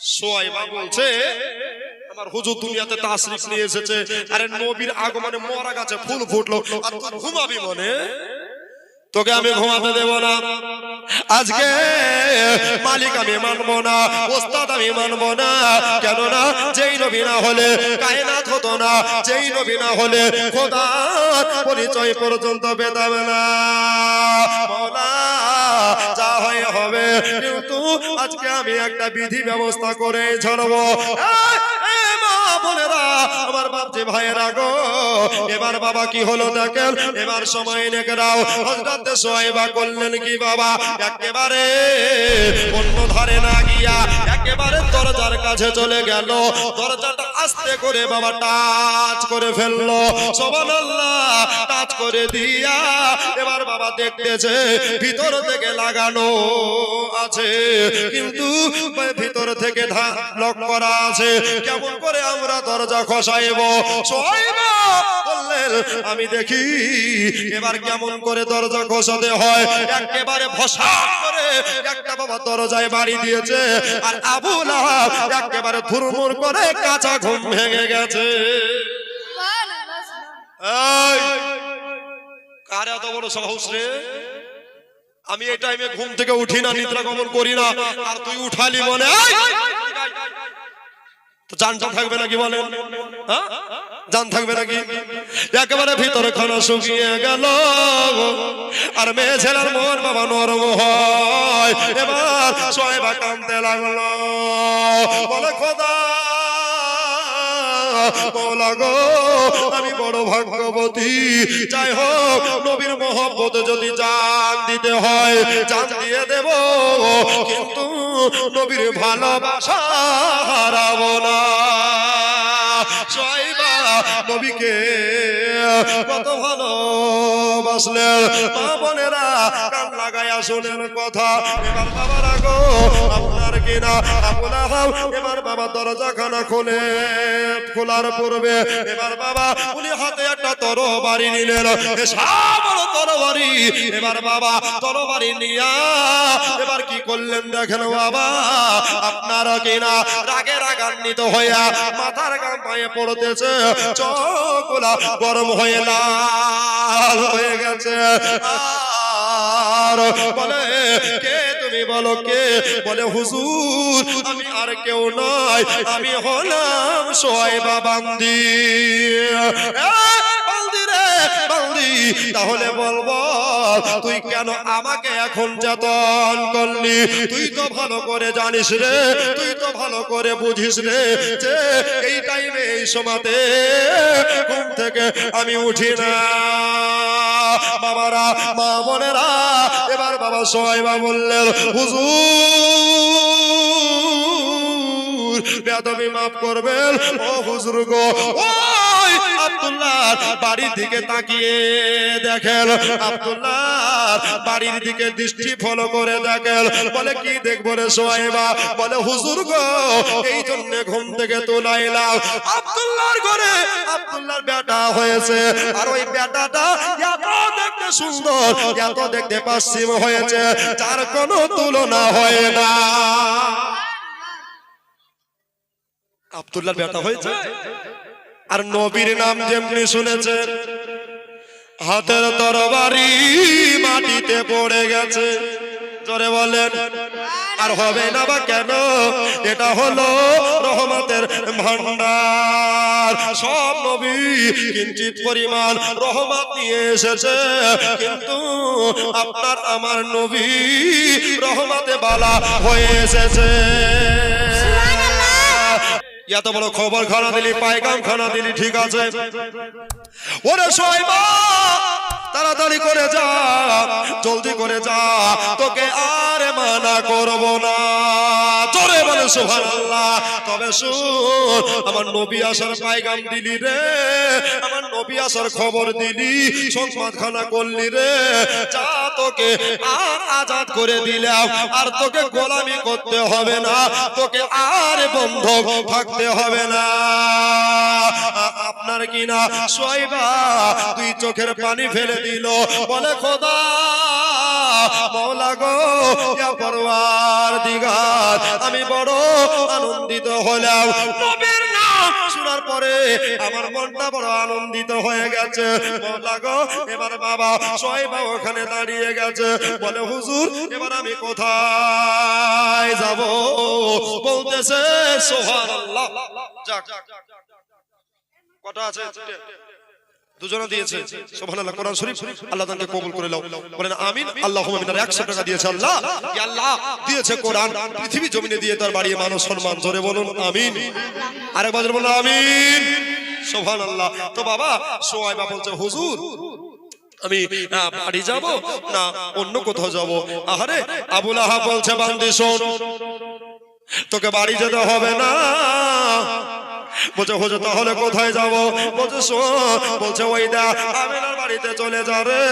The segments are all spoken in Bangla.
সোয়াইবা বলছে, আমার হুজুর দুনিয়াতে তাসরিফ নিয়ে এসেছে, আরে নবীর আগমনে মরা গাছে ফুল ফুটলো, আর তুই ঘুমাবি মনে? তোকে আমি ঘুমাতে দেব না। আজকে মালিক আমি মানবো না, ওস্তাদ আমি মানবো না। কেননা যেই নবী না হলে কায়নাত হতো না, যেই নবী না হলে খোদার পরিচয় পর্যন্ত পেতাম না। মৌলা যা হয় হবে। কিন্তু আজকে আমি একটা বিধি ব্যবস্থা করে ছাড়বো বোনেরা, আমার বাপজি ভাইয়েরা গো, এবার বাবা কি হলো দেখেন? এবার সময় নেকরাও হজরতে সোয়াইবা করলেন কি বাবা? একেবারে অন্য ধারে না গিয়া একেবারে দরজার কাছে চলে গেল। দরজাটা আস্তে করে বাবা টাচ করে ফেলল। সুবহানাল্লাহ, টাচ করে দিয়া এবার বাবা দেখতেছে, ভিতর থেকে লাগানো আছে। কিন্তু ভিতর থেকে লক করা আছে। কেমন করে আমরা দরজা খসাইব। বললেন, আমি দেখি, এবার কেমন করে দরজা খসাতে হয়। একেবারে ভসা করে একটা বাবা দরজায় বাড়ি দিয়েছে, আর আবু লাহাব একেবারে থুরমুর করে কাঁচা ঘুম ভেঙে গেছে। সাহস রে? আমি এই টাইমে ঘুম থেকে উঠি না, নিদ্রা গমন করি না, আর তুই উঠালি মনে! তো জানটা থাকবে নাকি বলেন? হ্যাঁ? জান থাকবে নাকি? একেবারে ভিতরে খানা শুকিয়ে গেল। আর মেয়ে ছেলের মন বাবা নরম হয়। এবার সোয়েবা কানতে লাগল। বলে, খোদা আমি বড় ভাগ্যবতী। যাই হোক, নবীর মহব্বত যদি জান দিতে হয়, জান দিয়ে দেব। কিন্তু নবীর ভালোবাসা হারাবো না। নবীকে। কত ভালোবাসলেন মা বোনেরা কান লাগাইয়া কথা। এবার বাবারা গো কিনা? আপনার এবার কি করলেন দেখেন বাবা? আপনারা কিনা রাগে রাগান্বিত হইয়া মাথার গাম পায়ে পড়তেছে চোখগুলা গরম হয়ে লাল হয়ে গেছে। আর বলে কে তুমি বলো কে? বলে হুজুর আমি আর কেউ নয় আমি হলাম সোয়াইবা বান্দি। বান্দি রে বান্দি তাহলে বলব তুই কেন আমাকে এখন যাতন করলি? তুই তো ভালো করে জানিস রে, তুই তো ভালো করে বুঝিস রে যে এই টাইমে এই সময়তে ঘুম থেকে আমি উঠি না। বাবারা, মা বোনেরা, এবার বাবা সোহাইবা বললেন, হুজুর বেদবি মাফ করবেন। ও হুজুর গো আব্দুল্লাহ বাড়ির দিকে তাকিয়ে দেখেন। আব্দুল্লাহ বাড়ির দিকে দৃষ্টি ফলো করে দেখেন। বলে, কি দেখব রে সোহাইবা? বলে, হুজুর গো, এই জন্য ঘুম থেকে তোলাইলাম আব্দুল্লাহর ঘরে আব্দুল্লাহর বেটা হয়েছে। আর ওই বেটাটা এত দেখতে সুন্দর, এত দেখতে পশ্চিম হয়েছে, যার কোনো তুলনা হয় না। আব্দুল্লাহ বেটা হয়েছে? আর নবীর নাম যেমনি শুনেছেন হাতের তরবারি মাটিতে পড়ে গেছে। জোরে বলেন, আর হবে না বা কেন? এটা হলো রহমতের ভান্ডার সব নবী কিঞ্চিত পরিমাণ রহমত নিয়ে এসেছে, কিন্তু আপনার, আমার নবী রহমতে বালা হয়ে এসেছে। এত বড় খবর খানা দিলি, পায়গাম খানা দিলি, ঠিক আছে? ওরে তাড়াতাড়ি করে যা, জলদি করে যা, তোকে আর মানা করব না। জোরে বলে সুবহানাল্লাহ, তবে শুন, আমার নবী আসার পায়গাম দিলি রে, আমার নবী আসার খবর দিলি সংবাদ খানা করলি রে। যা তোকে আর আজাদ করে দিলাম। আর তোকে গোলামি করতে হবে না। তোকে আর বন্ধক থাকতে হবে না। আপনার কিনা সোয়াইবা তুই চোখের পানি ফেলে দিল। বলে, খোদা আমি বড় আনন্দিত হলাম। শোনার পরে আমার মনটা বড় আনন্দিত হয়ে গেছে। এবার বাবা সয়বা ওখানে দাঁড়িয়ে গেছে। বলে, হুজুর, এবার আমি কোথায় যাব? বলতেছে সোহান কটা আছে? দুজনে দিয়েছে। সুবহানাল্লাহ, কোরআন শরীফ আল্লাহ তাকে কবুল করে নাও। বলেন, আমিন। আল্লাহুম্মা আমিন 100 টাকা দিয়েছে আল্লাহ। আল্লাহ, দিয়েছে কোরআন। পৃথিবী জমিনে দিয়ে তার বাড়িয়ে মানুষ সম্মান, জোরে বলুন, আমিন। আরেকবার বলুন, আমিন। সুবহানাল্লাহ। তো বাবা, সোয়াইবা বলছে, হুজুর, আমি বাড়ি যাব না অন্য কোথাও যাব? আহারে, আবুল আহাব বলছে, বান্দি, শোন। তোকে বাড়ি যেতে হবে না। বলছে, হুজুর, তাহলে কোথায় যাব? বলছে বলছে, ওই দা আমিনার বাড়িতে চলে যা রে।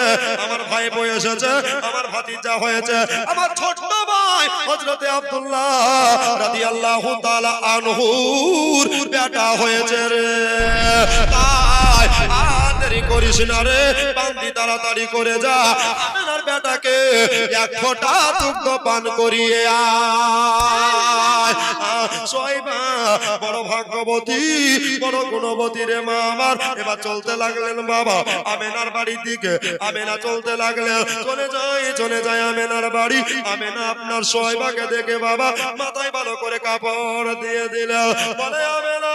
আমার ভাই বই এসেছে, আমার ভাতিজা হয়েছে, আমার ছোট ভাই হযরতে আব্দুল্লাহ রাদিয়াল্লাহু তাআলা আনহুর বেটা হয়েছে রে। তাই দেরি করিস না রে, বান্দি তাড়াতাড়ি করে যা। আমিনার বেটাকে এক ফোঁটা দুগ্ধ পান করিয়ে আয়। সোয়াইবা বড় ভাগ্যবতী, বড় গুণবতী রে মা আমার। এবার চলতে লাগলেন বাবা, আমেনার বাড়ির দিকে। আমেনা চলতে লাগলেন। চলে যাই চলে যায় আমেনার বাড়ি। আমেনা আপনার সোয়াইবাকে দেখে বাবা, মাথায় ভালো করে কাপড় দিয়ে দিল বলে, আমেনা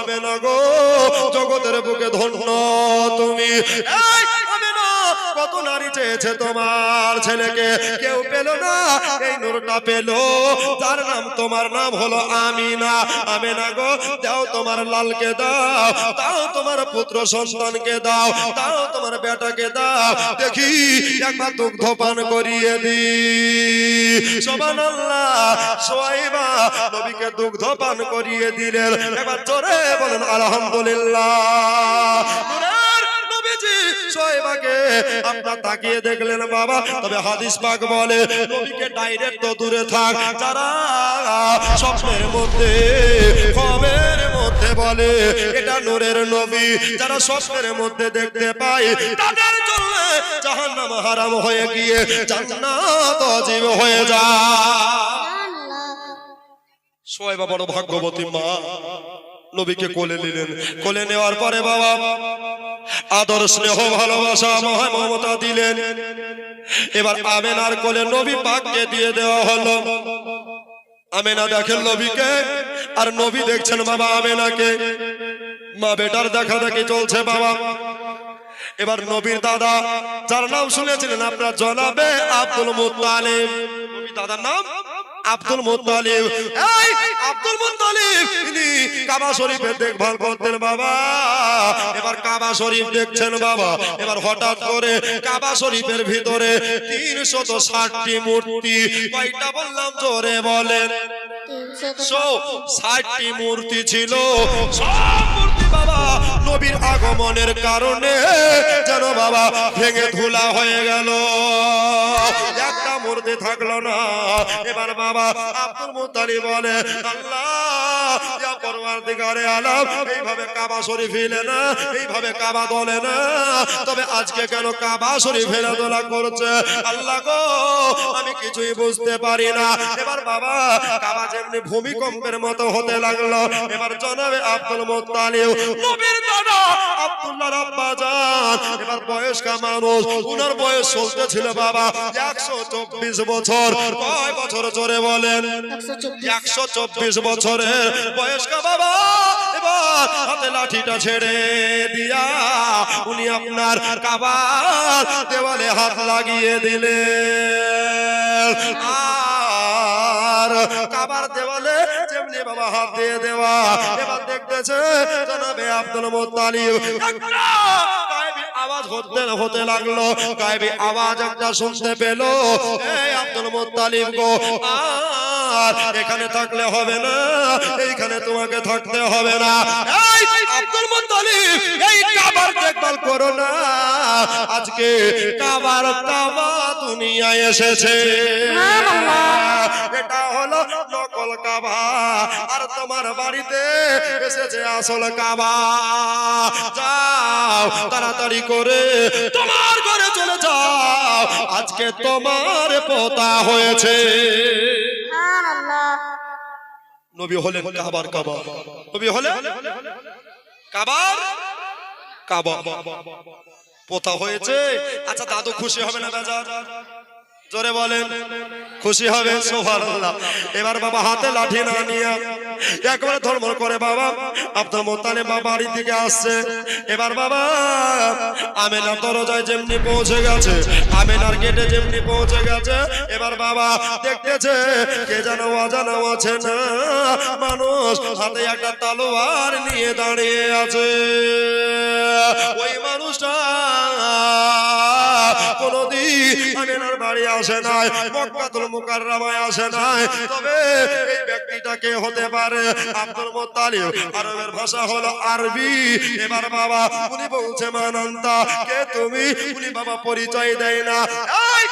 আমেনা গো, জগতের বুকে ধন্য তুমি। এই কত নারী চেয়েছে তোমার ছেলেকে? কেউ পেল না? এই নূরটা পেল। তার নাম, তোমার নাম হলো আমিনা। আমেনা গো, দাও তোমার লালকে দাও দাও তোমার পুত্র সন্তানকে দাও দাও তোমার বেটাকে দাও। দেখি একবার দুগ্ধ পান করিয়ে দি। সমান আল্লাহ সোয়াইবা নবীকে দুগ্ধ পান করিয়ে দিলেন। এবার জোরে বলেন, আলহামদুলিল্লাহ। আপনার তাকিয়ে দেখলেন বাবা তবে হাদিস পাক বলে নবীকে ডাইরেক্ট তো দূরে থাক। যারা স্বপ্নের মধ্যে খবের মধ্যে বলে এটা নূরের নবী। যারা স্বপ্নের মধ্যে দেখতে পায় তাদের জন্য জাহান্নাম হারাম হয়ে গিয়ে জান্নাত অজীব হয়ে যায়। সোয়েবা বড় ভাগ্যবতী মা। নবীকে কোলে নিলেন। কোলে নেওয়ার পরে বাবা আদর স্নেহ ভালোবাসা মহা মমতা দিলেন। এবার আমেনার কোলে নবী পাককে দিয়ে দেওয়া হলো। আমেনা দেখেন নবীকে আর নবী দেখছেন বাবা আমেনাকে। মা বেটার দেখা দেখি চলছে বাবা। এবার নবীর দাদা যার নাম শুনেছিলেন আপনার জনাবে আব্দুল মুত্তালিব। নবীর দাদার নাম আব্দুল মুত্তালিব। এই আব্দুল মুত্তালিব ইনি কাবা শরীফের দেখভাল করতেন বাবা। এবার কাবা শরীফ দেখছেন বাবা। এবার হঠাৎ করে কাবা শরীফের ভিতরে তিনশত ষাটটি মূর্তি। কয়টা বললাম? জোরে বলেন। ষাটটি মূর্তি ছিল। সব মূর্তি বাবা, নবীর আগমনের কারণে যেন বাবা ভেঙে ধুলা হয়ে গেল। একটা মূর্তি থাকল না। এবার বাবা আব্দুল মুতালি বলে, আল্লাহ আলম এইভাবে কাবা শরীফ না, এইভাবে কাবা দলে না। তবে আজকে কেন কাবা শরীফ হেলা দোলা করছে? আল্লাহ গো, আমি কিছুই বুঝতে পারি না। এবার বাবা, কাবা যেমনি ভূমিকম্পের মতো হতে লাগল, এবার জনাবে আব্দুল মুত্তালিব, নবীর দাদা আব্দুল্লাহ আব্বা জান। এবার বয়স্কা মানুষ, উনার বয়স চলতে ছিল বাবা একশো চব্বিশ বছর। কয় বছর জোরে বলেন? একশো চব্বিশ বছরের বয়স্ক বাবা, এবার হাতে লাঠিটা ছেড়ে দিয়া উনি আপনার কাবার দেওয়ালে হাত লাগিয়ে দিলে আর কাবার দেওয়ালে দেওয়া, এবার দেখতেছে জানাবে আব্দুল গায়েবী আওয়াজ হতে হতে লাগল। গায়েবী আওয়াজ একটা শুনতে পেল। এই আব্দুল মুত্তালিব গো, আর এখানে থাকলে হবে না, এইখানে তোমাকে থাকতে হবে না। এই আব্দুল মুত্তালিব, এই দেখভাল করো না। আজকে কাবার কাবা দুনিয়ায় এসেছে। এটা হলো নকল কাবা। আর তোমার বাড়িতে এসেছে আসল কাবা। যাও তাড়াতাড়ি করে তোমার ঘরে চলে যাও। আজকে তোমার পোতা হয়েছে। নবী হলেন কাবার কাবা। নবী হলেন কাবার পোতা হয়েছে? আচ্ছা দাদু খুশি হবে না বেজার জোরে বলেন, খুশি হবে, সুবহানাল্লাহ। এবার বাবা হাতে লাঠি না নিয়ে একবার ধর্ম করে বাবা, আপনার মোতালে বাবা বাড়ি থেকে আসছে। এবার বাবা, আমেনার দরজায় যেমনি পৌঁছে গেছে, আমেনার গেটে যেমনি পৌঁছে গেছে, এবার বাবা দেখতেছে কে যেন অজানা আছে না, মানুষ হাতে একটা তালোয়ার নিয়ে দাঁড়িয়ে আছে। ওই মানুষটা কোনদিন আমেনার বাড়ি আসে নাই, মক্কাতুল মুকাররমায় আসে নাই। তবে এই ব্যক্তিটা কে হতে পারে? Abdul Muttalib. আরবের ভাষা হলো আরবি। এবার বাবা, উনি বলছে, মানন্তা, কে তুমি? উনি বাবা, পরিচয় দেয় না। এই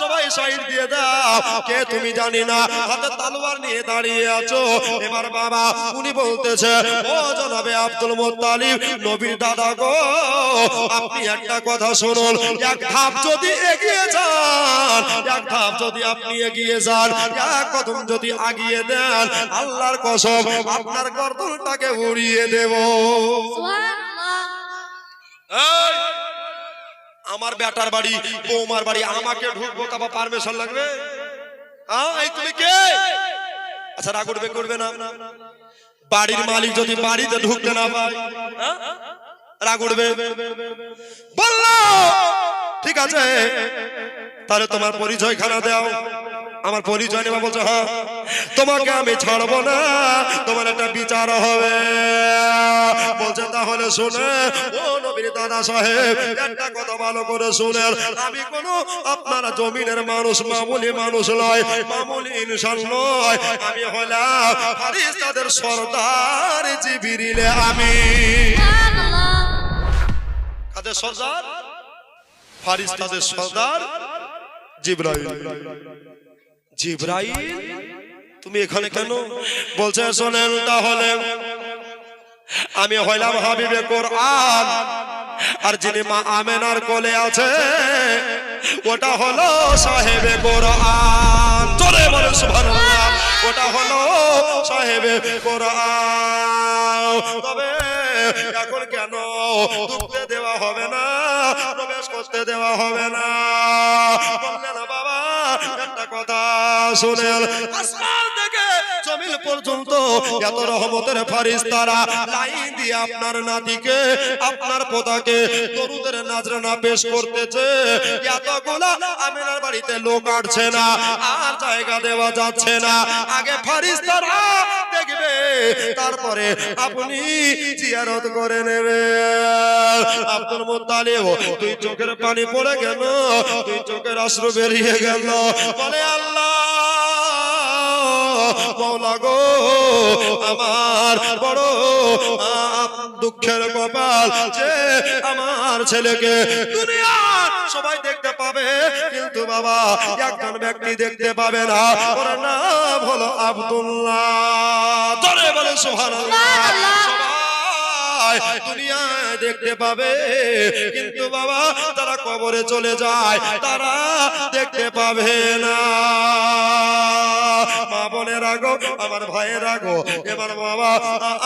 সবাই সাইড দিয়ে দাও। কে তুমি জানি না হাতে তলোয়ার নিয়ে দাঁড়িয়ে আছো। এবার বাবা উনি বলতেছে ও জনাবে আব্দুল মুত্তালিব নবীর দাদা গো আপনি একটা কথা শুনুন। এক ধাপ যদি এগিয়ে যান এক ধাপ যদি আপনি এগিয়ে যান এক কদম যদি আগিয়ে দেন আল্লাহর কসম আপনার গর্দনটাকে উড়িয়ে দেব। সুবহানাল্লাহ। এই, আমার বেটার বাড়ি বৌমার বাড়ি আমাকে ঢুকবো তারপর পারমিশন লাগবে? হ্যাঁ, এই তুমি কে? আচ্ছা রাগ উঠবে করবে না। বাড়ির মালিক যদি বাড়িতে ঢুকতে না পায় হ্যাঁ? রাগ উঠবে। বলল ঠিক আছে। তাহলে তোমার পরিচয় খানা দাও। আমার পরিচয় নেবা বলছো হ্যাঁ। তোমাকে আমি ছাড়বো না। তোমার একটা বিচার হবে। বলছে তাহলে শুনে ও নবীর দাদা সাহেব একটা কথা ভালো করে শুনেন আমি কোন আপনার জমিনের মানুষ মামুলি মানুষ নয় মামুলি ইনসান নয়। আমি হলাম ফারিস্তাদের সর্দার জিবিরিলে আমি কাদের সর্দার? ফারিস্তাদের সর্দার জিব্রাইল। জিব্রাইল, তুমি এখানে কেন? বলছে, শোনেন তাহলে, আমি হইলাম হাবিবে কোরআন, আর যিনি মা আমেনার কোলে আছে, ওটা হলো সাহেবে কোরআন। চলে বলে, সুবহানাল্লাহ, ওটা হলো সাহেবে কোরআন। তবে এখন কেন ঢুকতে দেওয়া হবে না? করতে দেওয়া হবে না। বললেন, বাবা, একটা কথা শুনেন। নাতিকে, আপনার তরুদের করতেছে। আমিনার বাড়িতে লোক না, আর জায়গা দেওয়া যাচ্ছে না। আগে ফারিস্তারা তারপরে আপনি জিয়ারত করে নেবে। আব্দুল মুত্তালিব তুই চোখের পানি পড়ে গেল তুই চোখের অশ্রু বেরিয়ে গেল। বলে, আল্লাহ গো, আমার বড় দুঃখের কপাল যে আমার ছেলেকে দুনিয়ার সবাই দেখতে পাবে। কিন্তু বাবা, একজন ব্যক্তি দেখতে পাবে না। ওর নাম হলো আব্দুল্লাহ। ধরে বলে সুবহানাল্লাহ। সবাই দুনিয়ায় দেখতে পাবে। কিন্তু বাবা, তারা কবরে চলে যায়, তারা দেখতে পাবে না। মা বোনের আগো, আমার ভাইয়ের আগো, এবার বাবা,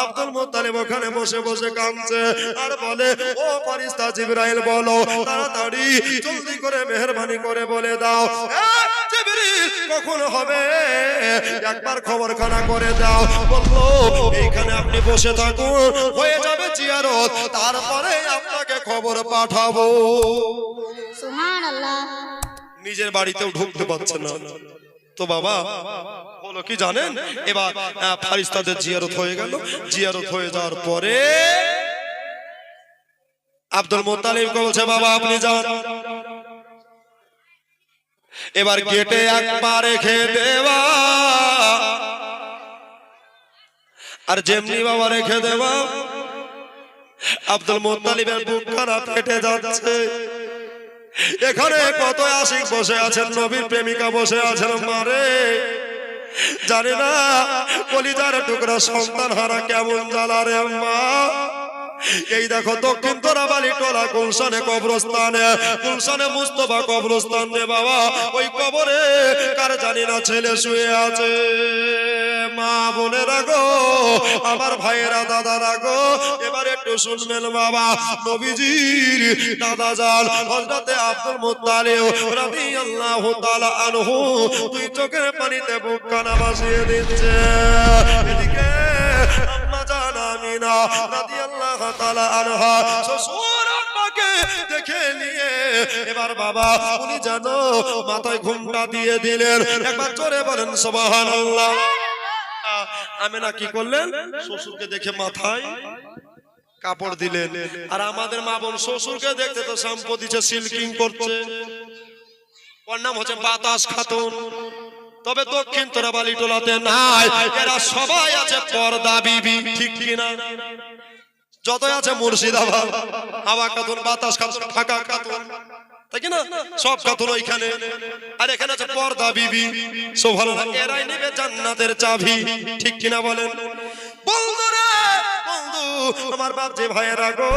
আব্দুল মুত্তালিব ওখানে বসে বসে কাঁদছে আর বলে, ও ফারিস্তা জিবরাইল, বলো, তাড়াতাড়ি জলদি করে মেহেরবানি করে বলে দাও। কখন হবে? একবার খবরখানা করে দাও। বলল, এইখানে আপনি বসে থাকুন, হয়ে জিয়ারত তারপরে আপনাকে খবর পাঠাবো। নিজের বাড়িতেও ঢুকতে পারছে না। তো বাবা বলো কি জানেন? এবার ফারিস্তাদের জিয়ারত হয়ে গেল। জিয়ারত হয়ে যাওয়ার পরে আব্দুল মোত্তালিবকে বলছে বাবা আপনি যান। এবার গেটে একবার রেখে দেওয়া। আর যেমনি বাবা রেখে দেওয়া আব্দুল মোত্তালিবের বুক খারাপ ফেটে যাচ্ছে। এখানে কত আশিক বসে আছেন, নবীর প্রেমিকা বসে আছেন মারে জানি না, কলিজার টুকরা সন্তান হারা কেমন জ্বালা রে, মা। এই দেখো, দক্ষিণ তোরাবালি টোলা গুলশানে কবরস্থানে, গুলশানে মুস্তফা কবরস্থান রে বাবা। ওই কবরে কার জানি না ছেলে শুয়ে আছে? মা বোনে রাগো আমার ভাইয়েরা দাদা রাগো এবার একটু শুনবেন বাবা। নবীজির দাদা জান হযরতে আব্দুল মুত্তালিব রাদিয়াল্লাহু তাআলা আনহু, দুই চোখের পানিতে বুক কানা ভাসিয়ে দিচ্ছে। এদিকে আম্মা জান আমিনা সুবহানাল্লাহ। আমিনা কি করলেন? শ্বশুরকে দেখে মাথায় কাপড় দিলেন। আর আমাদের মা বোন শ্বশুরকে দেখতে তো শ্যাম্পু সিল্কিং করছে। ওর নাম হচ্ছে বাতাস খাতুন। তবে দক্ষিণ তোরাবালি টোলাতে নাই, এরা সবাই আছে পর্দা বিবি, ঠিক কিনা? যত আছে মুর্শিদাবাদ হাওয়া খাতুন বাতাস খাতুন ফাঁকা খাতুন তাই না? সব খাতুন ওইখানে। আর এখানে আছে পর্দা বিবি। সোভাল ভালো এরাই নেবে জান্নাতের চাবি। ঠিক কিনা বলেন? আমার বাপ যে ভাইয়েরা গো,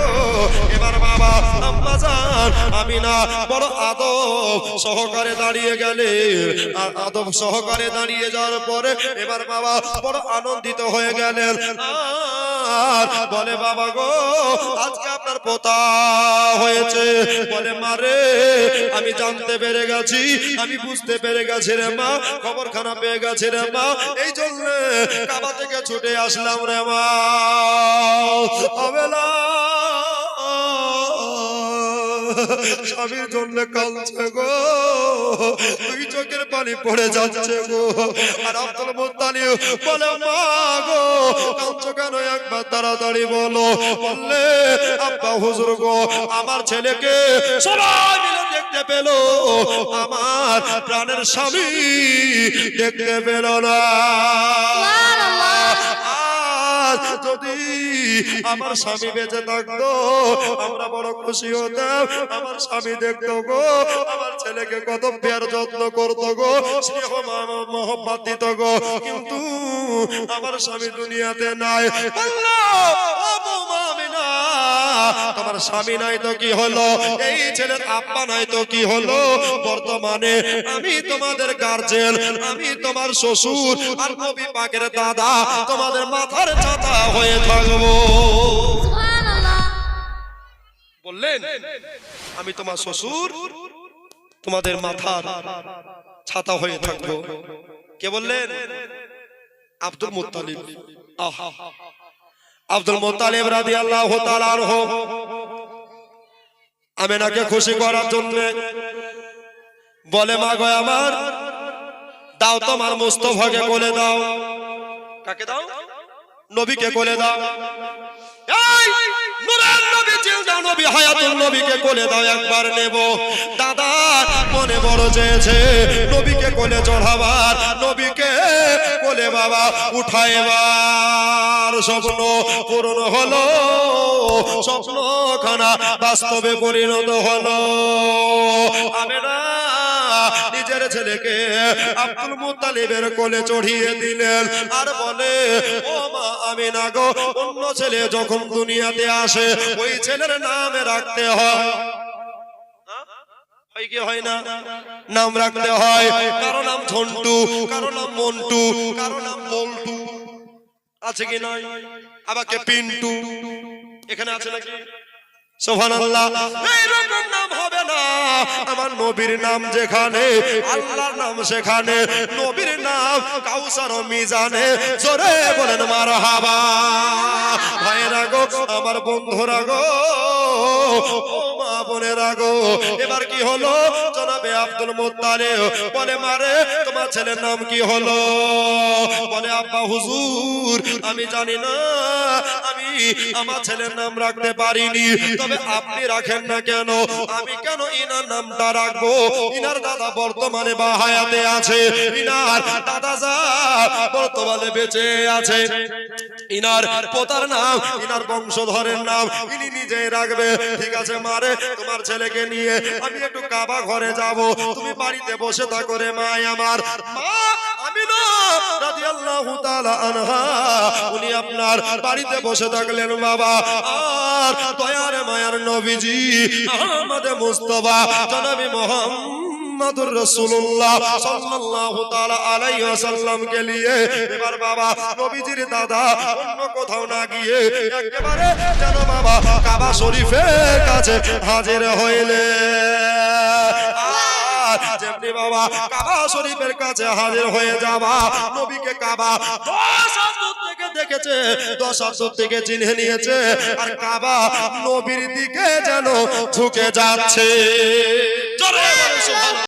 এবার বাবা, আম্মা জান, আমি না বড় আদব সহকারে দাঁড়িয়ে গেলে। আর আদব সহকারে দাঁড়িয়ে যাওয়ার পরে এবার বাবা বড় আনন্দিত হয়ে গেলেন। আর বলে, বাবা গো, আজকে আপনার পোতা হয়েছে। বলে মারে আমি জানতে পেরে গেছি, আমি বুঝতে পেরে গেছি রে মা খবর খানা পেয়ে গেছি রে মা। এই জন্য কাবা থেকে ছুটে আসলাম রে মা। অবেলা স্বামীর জন্য কাঁদছে গো। দুই চোখের পানি পড়ে যাচ্ছে গো। আর আব্দুল মুত্তালিব বলে মা গো কাঁদছো কেন? একবার তাড়াতাড়ি বলো। বললে আব্বা হুজুর গো আমার ছেলেকে সবাই মিলে দেখতে পেল। আমার প্রাণের স্বামী দেখতে পেল না। আজ যদি আমার স্বামী বেঁচে থাকতো, আমরা বড় খুশি হতাম, আমার স্বামী দেখতো গো, আমার ছেলেকে কত পেয়ার যত্ন করতো গো, স্নেহ মোহব্বত দিত গো। কিন্তু আমার স্বামী দুনিয়াতে নাই। তোমার স্বামী নাই তো কি হলো? এই ছেলের আব্বা নাই তো কি হলো? বর্তমানে আমি তোমাদের গার্জেন আমি তোমার শ্বশুর আর নবী পাকের দাদা তোমাদের মাথার ছাতা হয়ে থাকব। বললেন আমি তোমার শ্বশুর তোমাদের মাথার ছাতা হয়ে থাকব। কে বললেন? Abdul Muttalib. আহা। আব্দুল মুত্তালিব রাজি আল্লাহ আমি আমেনাকে খুশি করার জন্য বলে, মা গো আমার, দাও তোমার মুস্তফাকে বলে দাও। কাকে দাও? নবীকে বলে দাও। নবীকে কোলে দাও নেব। দাদা, মনে বড় চেয়েছে, নবীকে কোলে চড়াবার, নবীকে কোলে বাবা উঠাইবার। স্বপ্ন পূরণ হলো স্বপ্ন খানা বাস্তবে পরিণত হলো। আমেনা নিজের ছেলেকে আব্দুল মুত্তালিবের কোলে চড়িয়ে দিলেন আর বলে, ও মা আমি না গো, অন্য ছেলে যখন দুনিয়াতে আসে, ওই ছেলের নামে রাখতে হয়। নাম রাখতে হয়। কারও নাম ঝন্টু, কারও নাম মন্টু, কারও নাম বল্টু আছে কি নয় আবার কে পিন্টু। এখানে আছে নাকি? সুবহানাল্লাহ। এইরকম নাম হবে না আমার নবীর নাম যেখানে, আল্লাহর নাম সেখানে, নবীর নাম কাউসার মিজানে। জোরে বলেন মার হাবা ভাইরা গো, আমার বন্ধুরা গো বোনেরা গো এবার কি হলো? জনাবে আব্দুল মুত্তালিব বলে, মারে, তোমার ছেলের নাম কি হলো? বলে, আব্বা হুজুর, আমি জানি না। আমি আমার ছেলের নাম রাখতে পারিনি। তবে আপনি রাখেন না কেন? আমি কেন ইনার নামটা রাখব? ইনার দাদা বর্তমানে বা হায়াতে আছে। ইনার দাদা যা বর্তমানে বেঁচে আছে। ইনার পোতার নাম, ইনার বংশধরের নাম ইনি নিজে রাখবে ঠিক আছে, মারে তোমার ছেলেকে নিয়ে আমি একটু কাবা ঘরে যাব। তুমি বাড়িতে বসে থাকো রে মা আমার। মা উনি আপনার বাড়িতে বসে থাকলেন বাবা। আর দয়ার মায়ার নবীজি আহমদ মুস্তফা, জনাবি মোহাম্মদুর রাসূলুল্লাহ সাল্লাল্লাহু তাআলা আলাইহি ওয়াসাল্লামকে নিয়ে এবার বাবা নবীজির দাদা অন্য কোথাও না গিয়ে একেবারে যেন বাবা কাবা শরীফের কাছে হাজির হইলে যেমনি বাবা কাবা শরীফের কাছে হাজির হয়ে যাবা, নবীকে কাবা দেখেছে দশ হাত থেকে চিনে নিয়েছে, আর কাবা নবীর দিকে যেন ঝুঁকে যাচ্ছে।